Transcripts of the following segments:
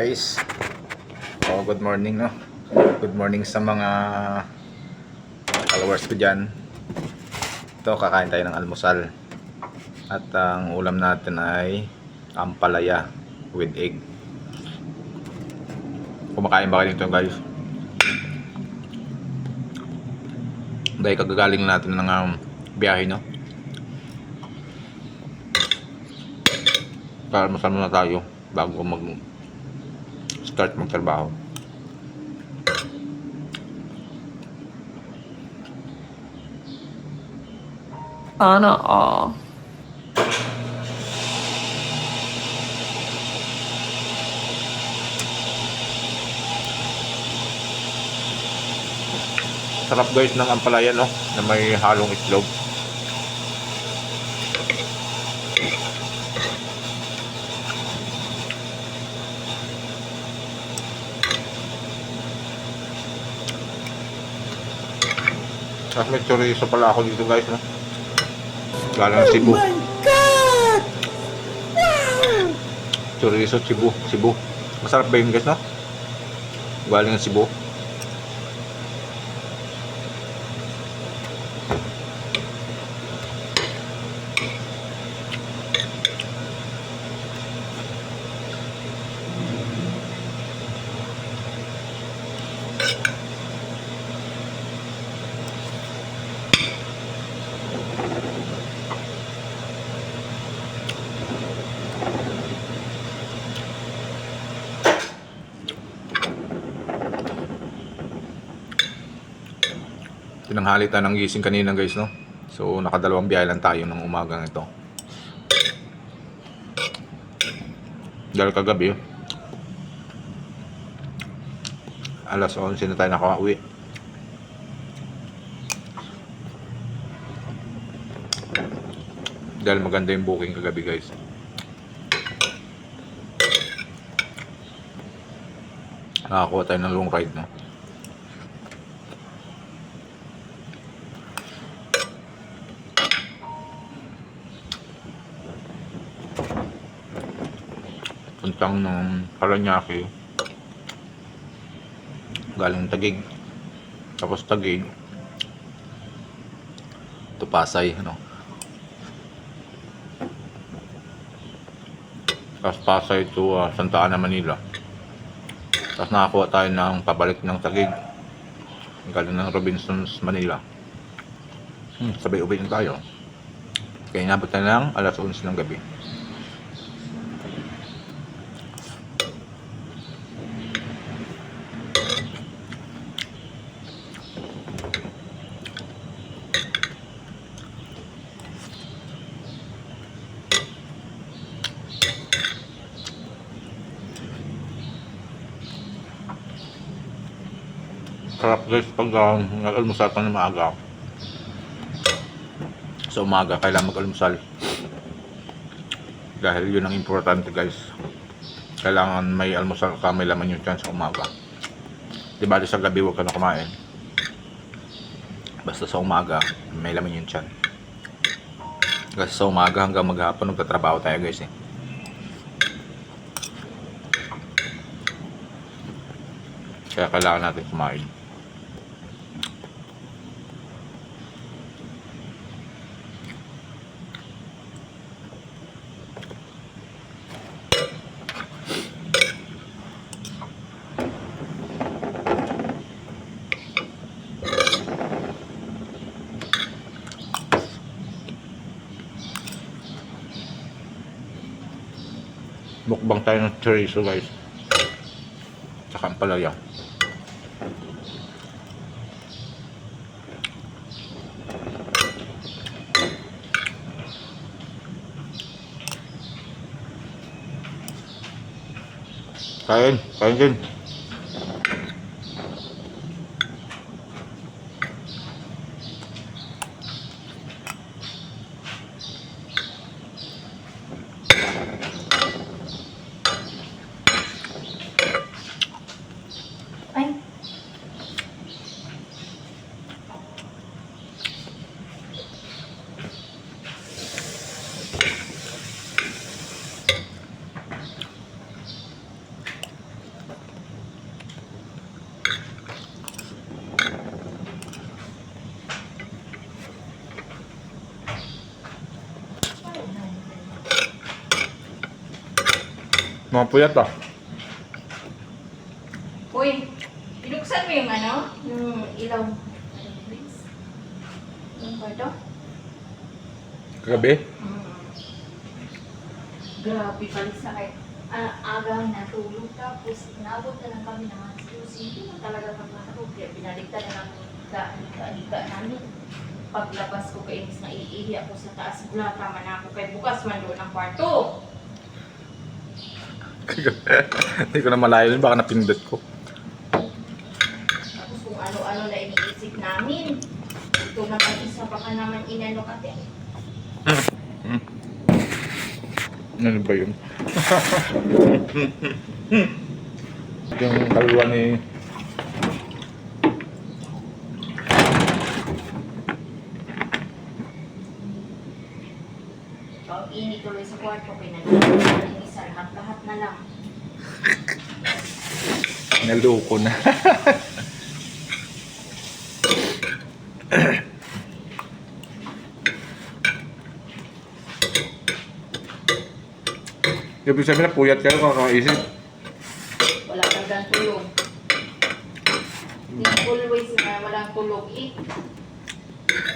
Guys, oh, good morning no. Good morning sa mga followers ko dyan. Ito, kakain tayo ng almusal. At ang ulam natin ay ampalaya with egg. Kumakain ba kayo guys? Dahil kagagaling natin ng um, biyahe no. Para masama tayo bago mag start magtrabaho. Sana all. Sarap guys ng ampalaya no, na may halong itlog. Tapos may chorizo pala ako dito guys no. Galing ng Cebu. God! Chorizo Cebu, Cebu. Masarap ba yun guys no? Galing ng Cebu. Tinanghali tayo ng gising kanina guys no. So nakadalawang biyahe lang tayo ng umagang ito. Dahil kagabi alas 11 na tayo nakauwi. Dahil maganda yung booking kagabi guys. Nakakuha tayo ng long ride no. Puntang ng Paranaque galing Tagig tapos Tagig to Pasay ano? Tapos Pasay to uh, Santa Ana Manila. Tapos nakakuha tayo ng pabalik ng Tagig galing ng Robinsons Manila. Hmm, sabay uwi na tayo. Kaya inabot na lang alas 11 ng gabi Sarap guys pag uh, nag-almusal ka na maaga. Sa umaga, kailangan mag-almusal. Dahil yun ang importante guys. Kailangan may almusal ka, may laman yung chance sa umaga. Di ba sa gabi huwag ka na kumain. Basta sa umaga, may laman yung tiyan. Kasi sa umaga hanggang maghapon nagtatrabaho tayo guys eh. Kaya kailangan natin kumain. Mukbang tayo ng chorizo guys. Tsaka ang palaya. Kain, kain din. Mga puyat ah. Uy, binuksan mo yung ano? Yung ilaw. Yung kwarto? Kagabi? Hmm. Grabe pala sa kahit ah, aga natulog tapos inabot na lang kami ng susi. Hindi talaga kami matulog. Kaya binaligtad na lang daan-daan namin. Paglabas ko kay Inis na iihi ako sa taas. Wala tama na ako kay bukas man doon ang kwarto. Hindi ko na malayo yun. Baka napindot ko. Tapos kung ano-ano na iniisip namin. Ito na isa pa ka naman inano kate. Ano ba yun? yung kaluluwa ni... Pag init tuloy sa kwarto, pinag-iisip ng isa lahat-lahat na lang. Naloko na. Ibig sabihin na puyat kayo kakaisip. Wala talagang tulog. Hindi always na walang tulog eh.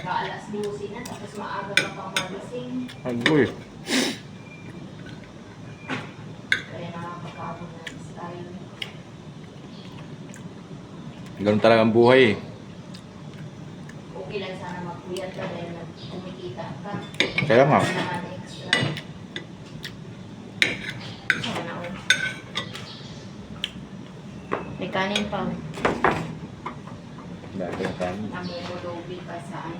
Ka alas 12 na, tapos maaga magising. Agoy. Ganun talaga ang buhay eh. Okay lang sana magpuyat ka dahil kumikita ka. Kaya nga. May kanin pa. Dati na kami. Namumulobi pa sa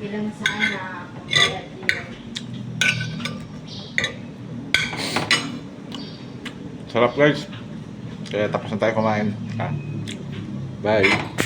Bilang sana kaya din. Sarap guys. Kaya tapos na tayo kumain. Ha? Bye.